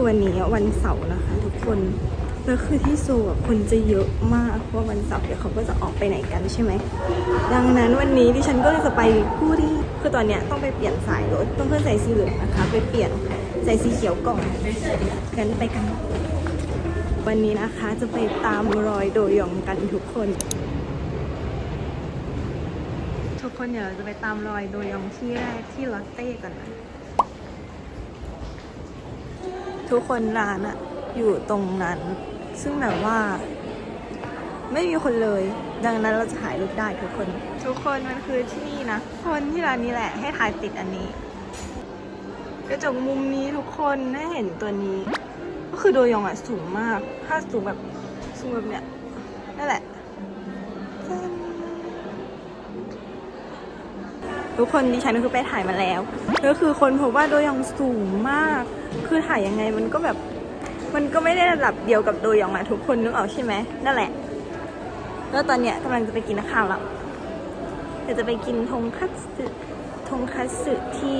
คือวันนี้วันเสาร์นะคะทุกคนแล้วคือที่โซลอะคนจะเยอะมากเพราะวันเสาร์เดี๋ยวเขาก็จะออกไปไหนกันใช่ไหมดังนั้นวันนี้ดิฉันก็เลยจะไปกูรีคือตอนเนี้ยต้องไปเปลี่ยนสายรถต้องเพื่อนใส่สีเหลืองนะคะ ไปเปลี่ยนใส่สีเขียวก่อนกันไปกัน วันนี้นะคะจะไปตามรอยโดยองกันทุกคน ทุกคนเดี๋ยวเราจะไปตามรอยโดยองที่แรกที่ลอตเต้กันนะ ทุกคนร้านอะอยู่ตรงนั้น ซึ่งแบบว่า ไม่มีคนเลย ดังนั้นเราจะถ่ายรูปได้ทุกคน ทุกคนมันคือที่นี่นะ คนที่ร้านนี้แหละให้ถ่ายติดอันนี้กระจกมุมนี้ทุกคนให้เห็นตัวนี้ ก็คือโดยองอะสูงมาก ถ้าสูงแบบสูงแบบเนี้ยนั่นแหละจัน ทุกคนดิฉันคือไปถ่ายมาแล้วแล้วคือคนพบว่าโดยองสูงมาก คือถ่ายยังไงมันก็แบบ มันก็ไม่ได้ระดับเดียวกับโดยองอะทุกคนนึกออกใช่ไหมนั่นแหละ แล้วตอนเนี้ยกำลังจะไปกินข้าวแล้วเดี๋ยวจะไปกินทงคัตสึทงคัตสึที่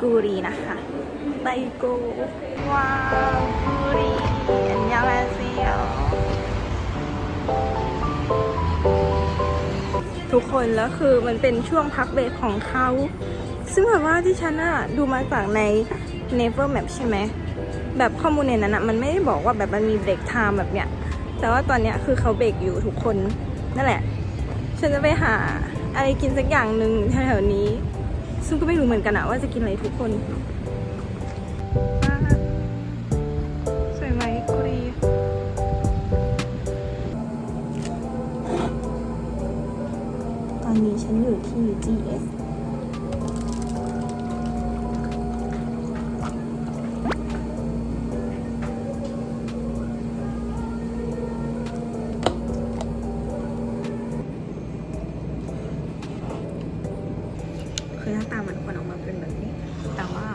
กูรีนะคะไปโกว้าวกูรี คนแล้วคือมันเป็นช่วงพักเบรกของเขา ซึ่งแบบว่าที่ฉันอะดูมาจากใน Never Map ใช่ไหม แบบข้อมูลในนั้นอะมันไม่ได้บอกว่าแบบมันมีเบรกไทม์แบบเนี้ย แต่ว่าตอนเนี้ยคือเขาเบรกอยู่ทุกคนนั่นแหละ ฉันจะไปหาอะไรกินสักอย่างหนึ่งแถวๆนี้ ซึ่งก็ไม่รู้เหมือนกันอะว่าจะกินอะไรทุกคน ฉันอยู่ที่ GS คือหน้าตามันควรออกมาเป็นแบบนี้ แต่ว่า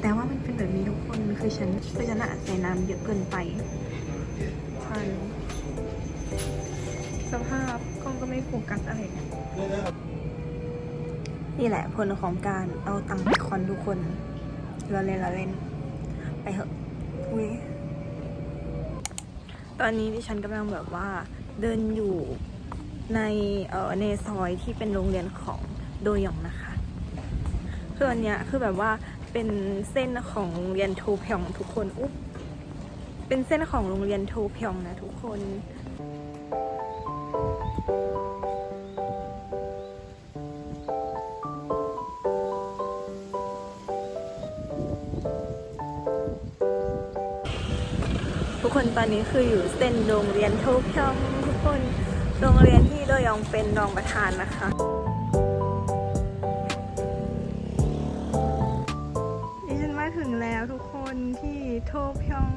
แต่ว่ามันเป็นแบบนี้ทุกคนคือฉันคือฉันอะใส่น้ำเยอะเกินไปใช่สภาพ ก็ไม่โฟกัสอะไรนี่แหละผลของการเอาตังค์ไปคอนทุกคน เราเล่นเราเล่น ไปเถอะอุ้ยตอนนี้ดิฉันกำลังแบบว่าเดินอยู่ในเอ่อในซอยที่เป็นโรงเรียนของโดยองนะคะคืออันเนี้ยคือแบบว่าเป็นเส้นของโรงเรียนโทพยงทุกคนอุ๊บเป็นเส้นของโรงเรียนโทพยงนะทุกคน ทุกคนตอนนี้คืออยู่เส้นโรงเรียนโทพยองทุกคนโรงเรียนที่โดยองเป็นรองประธานนะคะดิฉันมาถึงแล้วทุกคนที่โทพยอง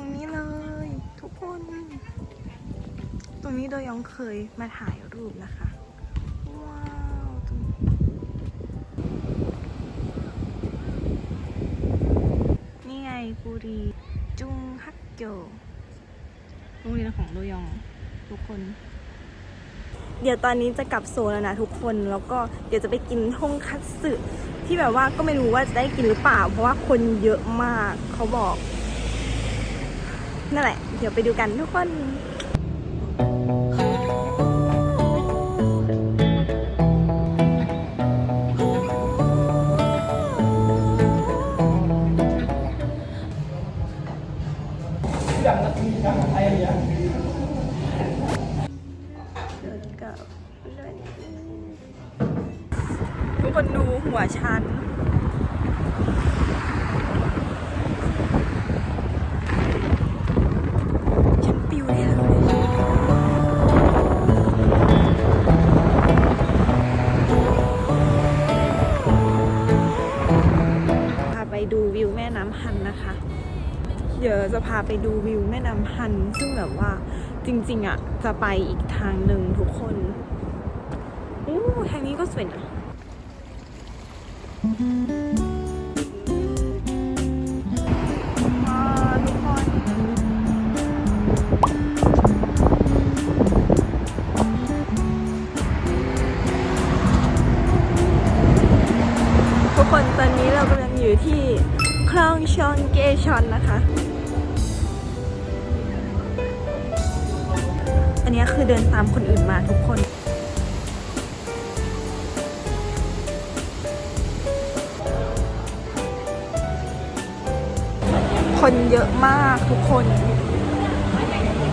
รงนี้เลย ทุกคน ตรงนี้โดยยองเคยมาถ่ายรูปนะคะ ว้าวตรงนี้นี่ไงกุรี จุงฮักโกโรงเรียนของโดยองทุกคน เดี๋ยวตอนนี้จะกลับโซนแล้วนะทุกคนแล้วก็เดี๋ยวจะไปกินทงคัตสึที่แบบว่าก็ไม่รู้ว่าจะได้กินหรือเปล่า เพราะว่าคนเยอะมากเขาบอก นั่นแหละ เดี๋ยวไปดูกันทุกคนทุกคนดูหัวฉันฉัน น้ำฮันนะคะ เดี๋ยวจะพาไปดูวิวแม่น้ำฮัน ซึ่งแบบว่าจริง ๆอะจะไปอีกทางหนึ่งทุกคนอู้ทางนี้ก็สวยนะทุกคนตอนนี้เรากำลังอยู่ที่ คลองชองเกชอนนะคะ อันนี้คือเดินตามคนอื่นมาทุกคนคนเยอะมากทุกคน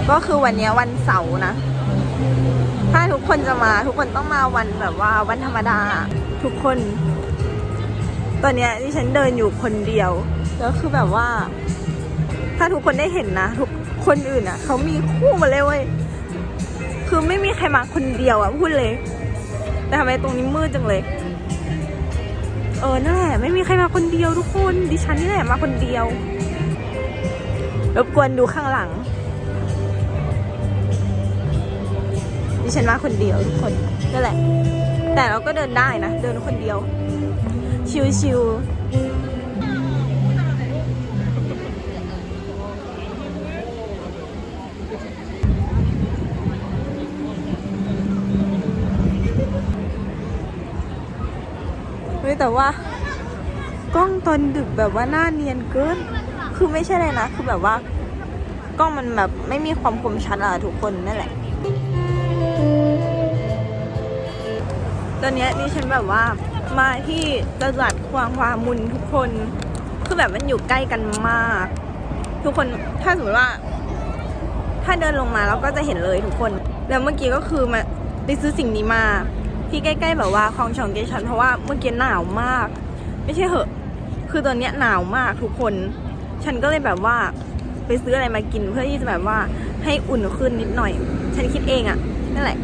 ก็คือวันนี้วันเสาร์นะ ถ้าทุกคนจะมาทุกคนต้องมาวันแบบว่าวันธรรมดา ทุกคน ตอนนี้ยที่ฉันเดินอยู่คนเดียว แล้วคือแบบว่า ถ้าทุกคนได้เห็นนะทุกคนอื่นอะเขามีคู่มาเลยเว้ยคือไม่มีใครมาคนเดียวอะพูดเลย แต่ทำไมตรงนี้มืดจังเลย เออนั่นแหละไม่มีใครมาคนเดียวทุกคนดิฉันนี่แหละมาคนเดียวรบกวนดูข้างหลัง ดิฉันมาคนเดียวทุกคนนั่นแหละ แต่เราก็เดินได้นะ เดินคนเดียว ชิวๆเฮ้ยแต่ว่ากล้องตอนดึกแบบว่าหน้าเนียนเกิน คือไม่ใช่เลยนะ คือแบบว่ากล้องมันแบบไม่มีความคมชัดอะทุกคนนั่นแหละ ตอนนี้นี่ฉันแบบว่า มาที่ตลาดควางวามุนทุกคน คือแบบมันอยู่ใกล้กันมาก ทุกคนถ้าสมมติว่า ถ้าเดินลงมาเราก็จะเห็นเลยทุกคน แล้วเมื่อกี้ก็คือมาไปซื้อสิ่งนี้มาที่ใกล้ๆแบบว่าคลองชองเกชันเพราะว่าเมื่อกี้หนาวมาก ไม่ใช่เหอะ คือตอนเนี้ยหนาวมากทุกคน ฉันก็เลยแบบว่าไปซื้ออะไรมากินเพื่อที่จะแบบว่าให้อุ่นขึ้นนิดหน่อย ฉันคิดเองอะนั่นแหละ